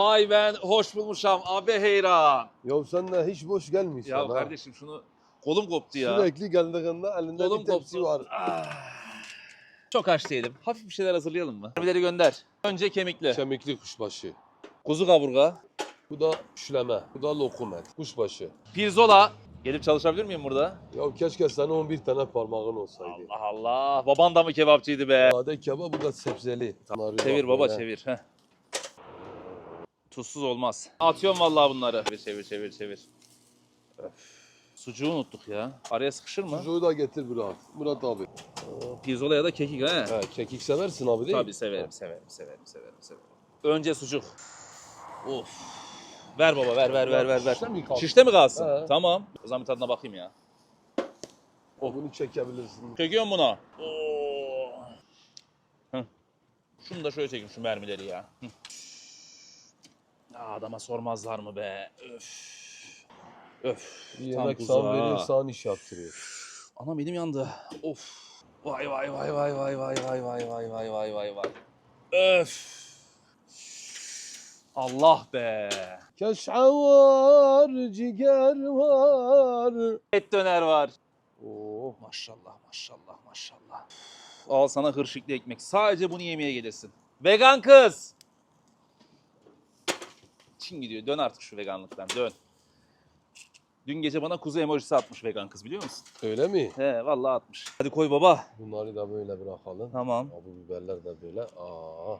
Vay ben hoş bulmuşam abi heyran. Ya sen de hiç boş gelmiyorsun Ya ha. kardeşim şunu kolum koptu ya. Sürekli geldiğinde elinde Kolum bir tepsi koptu. var. Ah. Çok aç değilim. Hafif bir şeyler hazırlayalım mı? Mermileri gönder. Önce kemikli. Kemikli kuşbaşı. Kuzu kaburga. Bu da şüleme. Bu da lokum et. Kuşbaşı. Pirzola. Gelip çalışabilir miyim burada? Ya keşke senin 11 tane parmağın olsaydı. Allah Allah. Baban da mı kebapçıydı be? Sade kebap bu da sebzeli. Çevir baba böyle. çevir. Heh. Tuzsuz olmaz. Atıyorum vallahi bunları. Çevir çevir çevir çevir. Öf. Sucuğu unuttuk ya. Araya sıkışır mı? Sucuğu da getir Murat. Murat abi. Pirzola ya da kekik he. He, kekik seversin abi değil mi? Tabii severim, severim, severim, severim, severim. Önce sucuk. Of. Ver baba, ver, ver, ver, ver, ver. Şişte mi kalsın? Şişte mi kalsın? He. Tamam. O zaman bir tadına bakayım ya. O bunu çekebilirsin. Çekiyorum buna. Oo. Heh. Şunu da şöyle çekeyim şu mermileri ya. Hı. Adama sormazlar mı be? Öf. Öf. Tam yemek kuzu ha. veriyor, sana iş yaptırıyor. Anam elim yandı. Of. Vay vay vay vay vay vay vay vay vay vay vay vay vay. Öf. Allah be. Keşke var, ciger var. Et döner var. Oo. Maşallah maşallah maşallah. Al sana hırşıklı ekmek. Sadece bunu yemeye gelirsin. Vegan kız. Çin gidiyor. Dön artık şu veganlıktan. Dön. Dün gece bana kuzu emojisi atmış vegan kız biliyor musun? Öyle mi? He vallahi atmış. Hadi koy baba. Bunları da böyle bırakalım. Tamam. Bu biberler de böyle. Aa.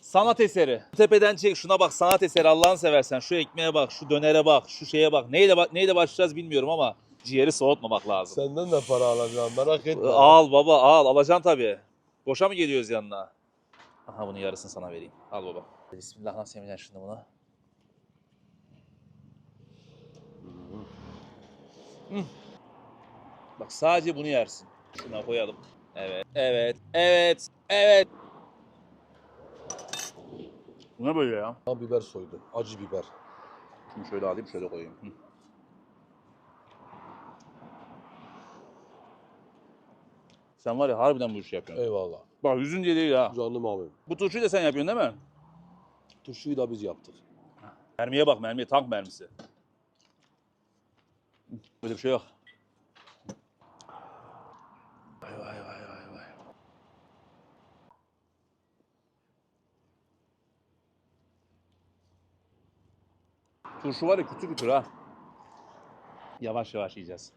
Sanat eseri. Tepeden çek şuna bak sanat eseri Allah'ını seversen. Şu ekmeğe bak, şu dönere bak, şu şeye bak. Neyle, bak- neyle başlayacağız bilmiyorum ama ciğeri soğutmamak lazım. Senden de para alacağım merak etme. Al baba al. Alacaksın tabii. Boşa mı geliyoruz yanına? Aha bunun yarısını sana vereyim. Al baba. Bismillah nasıl yemeyeceksin şimdi bunu? Hmm. Bak sadece bunu yersin. Şuna koyalım. Evet, evet, evet, evet. Bu ne böyle ya? Biber soydu. Acı biber. Şunu şöyle alayım, şöyle koyayım. Hı. Sen var ya harbiden bu işi yapıyorsun. Eyvallah. Bak yüzün diye değil ha. Canım abim. Bu turşuyu da sen yapıyorsun değil mi? Turşuyu da biz yaptık. Mermiye bak mermiye tank mermisi. Böyle bir şey yok. Vay vay vay vay vay. Turşu var ya kütür kütür ha. Yavaş yavaş yiyeceğiz.